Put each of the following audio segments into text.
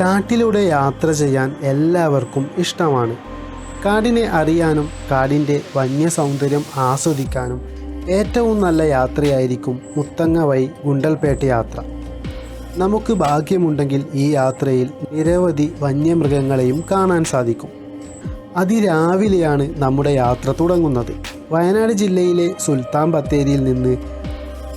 കാട്ടിലൂടെ യാത്ര ചെയ്യാൻ എല്ലാവർക്കും ഇഷ്ടമാണ്. കാടിനെ അറിയാനും കാടിന്റെ വന്യ സൗന്ദര്യം ആസ്വദിക്കാനും ഏറ്റവും നല്ല യാത്രയായിരിക്കും മുത്തങ്ങ വഴി ഗുണ്ടൽപേട്ട യാത്ര. നമുക്ക് ഭാഗ്യമുണ്ടെങ്കിൽ ഈ യാത്രയിൽ നിരവധി വന്യമൃഗങ്ങളെയും കാണാൻ സാധിക്കും. അതിരാവിലെയാണ് നമ്മുടെ യാത്ര തുടങ്ങുന്നത്. വയനാട് ജില്ലയിലെ സുൽത്താൻ ബത്തേരിയിൽ നിന്ന്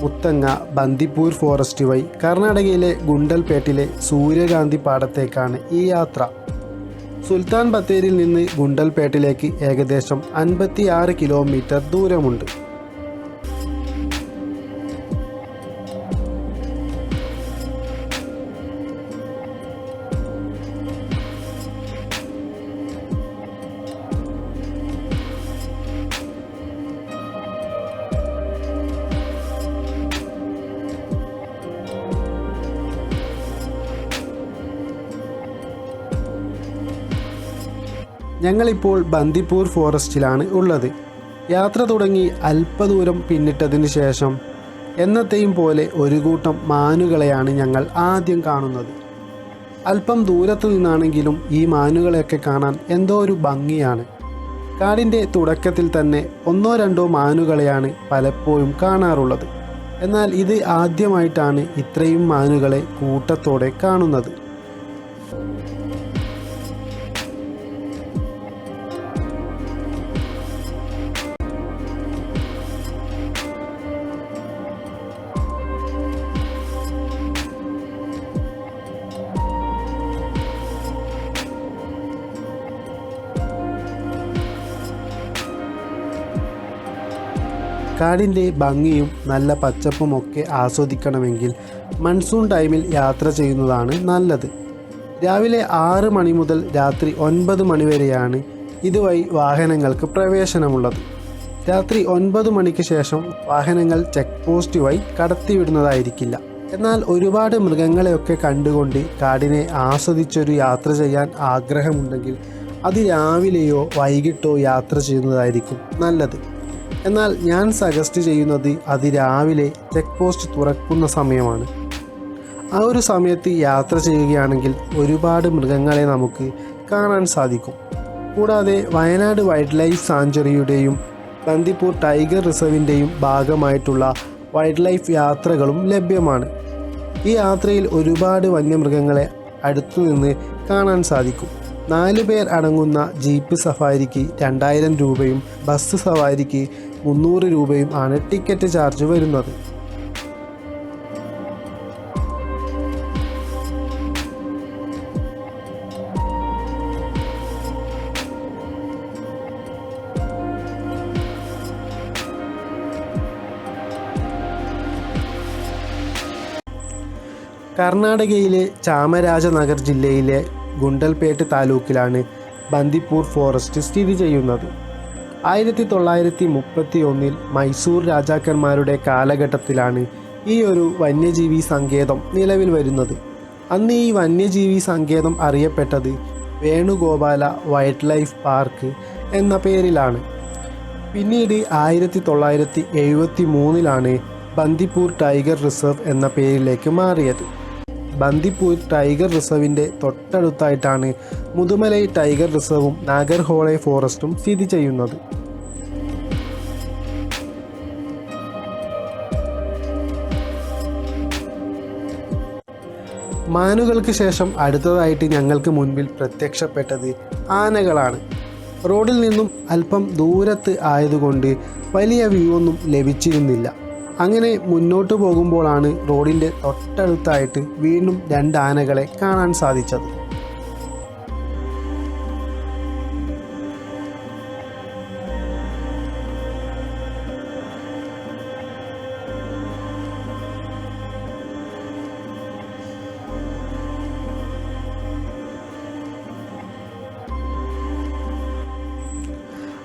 മുത്തങ്ങ ബന്ദിപ്പൂർ ഫോറസ്റ്റ് വഴി കർണാടകയിലെ ഗുണ്ടൽപേട്ടിലെ സൂര്യകാന്തി പാടത്തേക്കാണ് ഈ യാത്ര. സുൽത്താൻ ബത്തേരിയിൽ നിന്ന് ഗുണ്ടൽപേട്ടിലേക്ക് ഏകദേശം അൻപത്തിയാറ് കിലോമീറ്റർ ദൂരമുണ്ട്. ഞങ്ങളിപ്പോൾ ബന്ദിപ്പൂർ ഫോറസ്റ്റിലാണ് ഉള്ളത്. യാത്ര തുടങ്ങി അല്പദൂരം പിന്നിട്ടതിന് ശേഷം എന്നത്തെയും പോലെ ഒരു കൂട്ടം മാനുകളെയാണ് ഞങ്ങൾ ആദ്യം കാണുന്നത്. അല്പം ദൂരത്തു നിന്നാണെങ്കിലും ഈ മാനുകളെയൊക്കെ കാണാൻ എന്തോ ഒരു ഭംഗിയാണ്. കാടിന്റെ തുടക്കത്തിൽ തന്നെ ഒന്നോ രണ്ടോ മാനുകളെയാണ് പലപ്പോഴും കാണാറുള്ളത്. എന്നാൽ ഇത് ആദ്യമായിട്ടാണ് ഇത്രയും മാനുകളെ കൂട്ടത്തോടെ കാണുന്നത്. കാടിന്റെ ഭംഗിയും നല്ല പച്ചപ്പും ഒക്കെ ആസ്വദിക്കണമെങ്കിൽ മൺസൂൺ ടൈമിൽ യാത്ര ചെയ്യുന്നതാണ് നല്ലത്. രാവിലെ ആറ് മണി മുതൽ രാത്രി ഒൻപത് മണി വരെയാണ് ഇതുവഴി വാഹനങ്ങൾക്ക് പ്രവേശനമുള്ളത്. രാത്രി ഒൻപത് മണിക്ക് ശേഷം വാഹനങ്ങൾ ചെക്ക് പോസ്റ്റ് വഴി കടത്തിവിടുന്നതായിരിക്കില്ല. എന്നാൽ ഒരുപാട് മൃഗങ്ങളെയൊക്കെ കണ്ടുകൊണ്ട് കാടിനെ ആസ്വദിച്ചൊരു യാത്ര ചെയ്യാൻ ആഗ്രഹമുണ്ടെങ്കിൽ അത് രാവിലെയോ വൈകിട്ടോ യാത്ര ചെയ്യുന്നതായിരിക്കും നല്ലത്. എന്നാൽ ഞാൻ സജസ്റ്റ് ചെയ്യുന്നത് അതിരാവിലെ ചെക്ക് പോസ്റ്റ് തുറക്കുന്ന സമയമാണ്. ആ ഒരു സമയത്ത് യാത്ര ചെയ്യുകയാണെങ്കിൽ ഒരുപാട് മൃഗങ്ങളെ നമുക്ക് കാണാൻ സാധിക്കും. കൂടാതെ വയനാട് വൈൽഡ് ലൈഫ് സാഞ്ചുറിയുടെയും ബന്ദിപ്പൂർ ടൈഗർ റിസർവിന്റെയും ഭാഗമായിട്ടുള്ള വൈൽഡ് ലൈഫ് യാത്രകളും ലഭ്യമാണ്. ഈ യാത്രയിൽ ഒരുപാട് വന്യമൃഗങ്ങളെ അടുത്തു നിന്ന് കാണാൻ സാധിക്കും. നാല് പേർ അടങ്ങുന്ന ജീപ്പ് സഫാരിക്ക് രണ്ടായിരം രൂപയും ബസ് സവാരിക്ക് മുന്നൂറ് രൂപയും ആണ് ടിക്കറ്റ് ചാർജ് വരുന്നത്. കർണാടകയിലെ ചാമരാജനഗർ ജില്ലയിലെ ഗുണ്ടൽപേട്ട് താലൂക്കിലാണ് ബന്ദിപ്പൂർ ഫോറസ്റ്റ് സ്ഥിതി ചെയ്യുന്നത്. ആയിരത്തി തൊള്ളായിരത്തി മുപ്പത്തി ഒന്നിൽ മൈസൂർ രാജാക്കന്മാരുടെ കാലഘട്ടത്തിലാണ് ഈ ഒരു വന്യജീവി സങ്കേതം നിലവിൽ വരുന്നത്. അന്ന് ഈ വന്യജീവി സങ്കേതം അറിയപ്പെട്ടത് വേണുഗോപാല വൈൽഡ് ലൈഫ് പാർക്ക് എന്ന പേരിലാണ്. പിന്നീട് ആയിരത്തി തൊള്ളായിരത്തി എഴുപത്തി മൂന്നിലാണ് ബന്ദിപ്പൂർ ടൈഗർ റിസർവ് എന്ന പേരിലേക്ക് മാറിയത്. ബന്ദിപ്പൂർ ടൈഗർ റിസർവിന്റെ തൊട്ടടുത്തായിട്ടാണ് മുതുമലൈ ടൈഗർ റിസർവും നാഗർഹോളെ ഫോറസ്റ്റും സ്ഥിതി ചെയ്യുന്നത്. മാനുകൾക്ക് ശേഷം അടുത്തതായിട്ട് ഞങ്ങൾക്ക് മുൻപിൽ പ്രത്യക്ഷപ്പെട്ടത് ആനകളാണ്. റോഡിൽ നിന്നും അല്പം ദൂരത്ത് ആയതുകൊണ്ട് വലിയ വ്യൂ ഒന്നും ലഭിച്ചിരുന്നില്ല. അങ്ങനെ മുന്നോട്ട് പോകുമ്പോഴാണ് റോഡിന്റെ തൊട്ടടുത്തായിട്ട് വീണ്ടും രണ്ട് ആനകളെ കാണാൻ സാധിച്ചത്.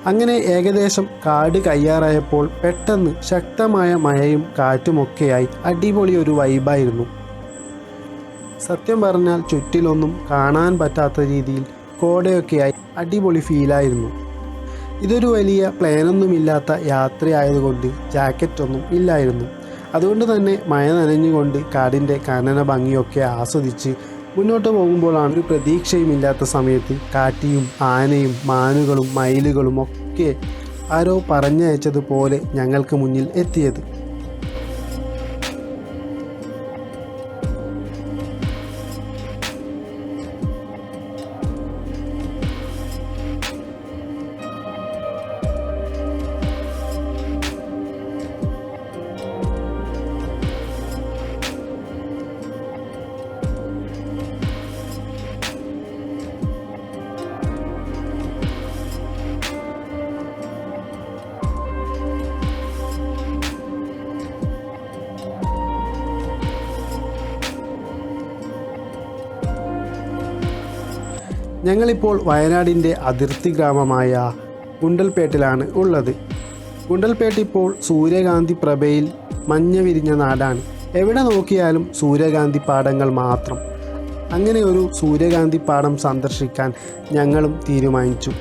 അങ്ങനെ ഏകദേശം കാട് കയ്യാറായപ്പോൾ പെട്ടെന്ന് ശക്തമായ മഴയും കാറ്റുമൊക്കെയായി അടിപൊളി ഒരു വൈബായിരുന്നു. സത്യം പറഞ്ഞാൽ ചുറ്റിലൊന്നും കാണാൻ പറ്റാത്ത രീതിയിൽ കോടയൊക്കെയായി അടിപൊളി ഫീലായിരുന്നു. ഇതൊരു വലിയ പ്ലാനൊന്നുമില്ലാത്ത യാത്രയായതുകൊണ്ട് ജാക്കറ്റൊന്നും ഇല്ലായിരുന്നു. അതുകൊണ്ട് തന്നെ മഴ നനഞ്ഞുകൊണ്ട് കാടിന്റെ കനന ഭംഗിയൊക്കെ ആസ്വദിച്ച് മുന്നോട്ട് പോകുമ്പോഴാണ് ഒരു പ്രതീക്ഷയുമില്ലാത്ത സമയത്ത് കാറ്റിയും ആനയും മാനുകളും മയിലുകളും ഒക്കെ ആരോ പറഞ്ഞയച്ചതുപോലെ ഞങ്ങൾക്ക് മുന്നിൽ എത്തിയത്. ഞങ്ങളിപ്പോൾ വയനാടിന്റെ അതിർത്തി ഗ്രാമമായ ഗുണ്ടൽപേട്ടിലാണ് ഉള്ളത്. ഗുണ്ടൽപേട്ട് ഇപ്പോൾ സൂര്യകാന്തി പ്രഭയിൽ മഞ്ഞ വിരിഞ്ഞ നാടാണ്. എവിടെ നോക്കിയാലും സൂര്യകാന്തി പാടങ്ങൾ മാത്രം. അങ്ങനെ ഒരു സൂര്യകാന്തി പാടം സന്ദർശിക്കാൻ ഞങ്ങളും തീരുമാനിച്ചു.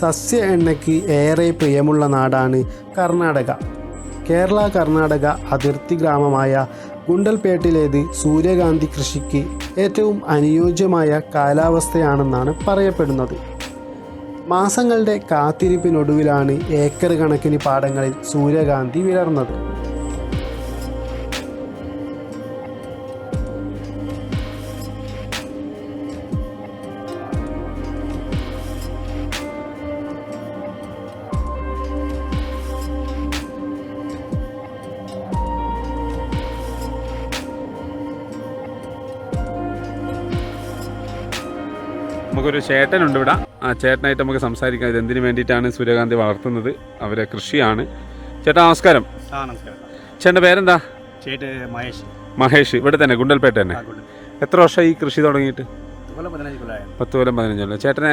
സസ്യ എണ്ണയ്ക്ക് ഏറെ പ്രിയമുള്ള നാടാണ് കർണാടക. കേരള കർണാടക അതിർത്തി ഗ്രാമമായ ഗുണ്ടൽപേട്ടിലേത് സൂര്യകാന്തി കൃഷിക്ക് ഏറ്റവും അനുയോജ്യമായ കാലാവസ്ഥയാണെന്നാണ് പറയപ്പെടുന്നത്. മാസങ്ങളുടെ കാത്തിരിപ്പിനൊടുവിലാണ് ഏക്കർ കണക്കിന് പാടങ്ങളിൽ സൂര്യകാന്തി വിടർന്നത് നമുക്കൊരു ചേട്ടനുണ്ട് ഇവിടെ. ആ ചേട്ടനായിട്ട് നമുക്ക് സംസാരിക്കാം. ഇതെന്തിനു വേണ്ടിയിട്ടാണ് സൂര്യകാന്തി വളർത്തുന്നത്? അവരെ കൃഷിയാണ്. ചേട്ടാ നമസ്കാരം. ചേട്ടന്റെ പേരെന്താ? ചേട്ട് മഹേഷ്. മഹേഷ്. ഇവിടെ തന്നെ ഗുണ്ടൽപേട്ട തന്നെ. എത്ര വർഷം ഈ കൃഷി തുടങ്ങിയിട്ട്? പത്ത് കൊല്ലം പതിനഞ്ച് കൊല്ലം. ചേട്ടനെ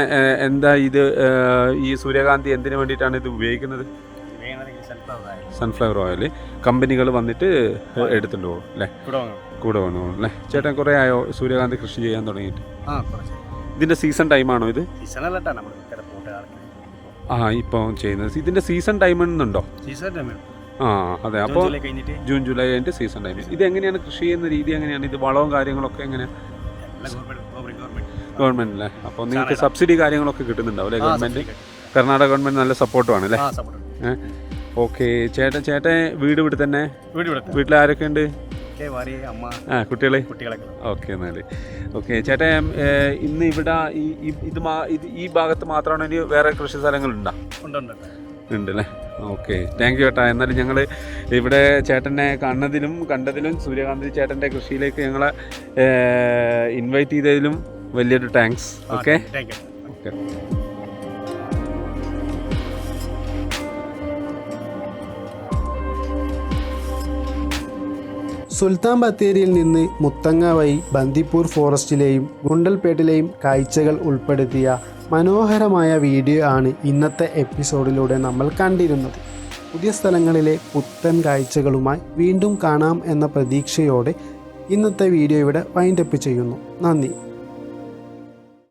എന്താ ഇത് ഈ സൂര്യകാന്തി എന്തിനു വേണ്ടിയിട്ടാണ് ഇത് ഉപയോഗിക്കുന്നത്? സൺഫ്ലവർ ഓയിൽ കമ്പനികൾ വന്നിട്ട് എടുത്തുകൊണ്ട് പോകും അല്ലേ? കൂടെ വന്നു അല്ലേ? ചേട്ടൻ കുറേ ആയോ സൂര്യകാന്തി കൃഷി ചെയ്യാൻ തുടങ്ങിയിട്ട്? ഇതിന്റെ സീസൺ ടൈമാണോ ഇത്? നമ്മൾ ഇവിടെ ആ ഇപ്പോൾ ചെയ്യുന്നത്. ഇതിന്റെ സീസൺ ടൈം എന്നുണ്ടോ? സീസൺ ടൈം ആ അതെ. അപ്പോൾ ജൂൺ ജൂലൈ കഴിഞ്ഞിട്ട് സീസൺ ടൈം ഇത് എങ്ങനെയാണ് കൃഷി ചെയ്യുന്ന രീതി എങ്ങനെയാണ്? ഇത് വളവും കാര്യങ്ങളൊക്കെ എങ്ങനെയാണ് ഗവൺമെന്റ് അല്ലേ അപ്പോൾ നിങ്ങൾക്ക് സബ്സിഡി കാര്യങ്ങളൊക്കെ കിട്ടുന്നുണ്ടാവും അല്ലേ? ഗവൺമെന്റ് കർണാടക ഗവൺമെന്റ് നല്ല സപ്പോർട്ടുമാണ് അല്ലേ? ഓക്കെ. ചേട്ടൻ ചേട്ടൻ വീട് ഇവിടെ തന്നെ. വീട്ടിൽ ആരൊക്കെ ഉണ്ട്? ആ കുട്ടികളെ? ഓക്കെ എന്നാൽ ഓക്കെ ചേട്ടാ ഇന്ന് ഇവിടെ ഈ ഇത് ഈ ഭാഗത്ത് മാത്രമാണോ ഇനി വേറെ കൃഷി സ്ഥലങ്ങളുണ്ടോ? ഉണ്ടല്ലേ? ഓക്കെ താങ്ക് യു ചേട്ടാ. എന്നാലും ഞങ്ങൾ ഇവിടെ ചേട്ടനെ കണ്ടതിലും കണ്ടതിലും സൂര്യകാന്തി ചേട്ടന്റെ കൃഷിയിലേക്ക് ഞങ്ങളെ ഇൻവൈറ്റ് ചെയ്തതിലും വലിയൊരു താങ്ക്സ് ഓക്കെ? ഓക്കെ. സുൽത്താൻ ബത്തേരിയിൽ നിന്ന് മുത്തങ്ങ വഴി ബന്ദിപ്പൂർ ഫോറസ്റ്റിലെയും ഗുണ്ടൽപേട്ടിലെയും കാഴ്ചകൾ ഉൾപ്പെടുത്തിയ മനോഹരമായ വീഡിയോ ആണ് ഇന്നത്തെ എപ്പിസോഡിലൂടെ നമ്മൾ കണ്ടിരുന്നത്. പുതിയ സ്ഥലങ്ങളിലെ പുത്തൻ കാഴ്ചകളുമായി വീണ്ടും കാണാം എന്ന പ്രതീക്ഷയോടെ ഇന്നത്തെ വീഡിയോ ഇവിടെ വൈൻഡപ്പ് ചെയ്യുന്നു. നന്ദി.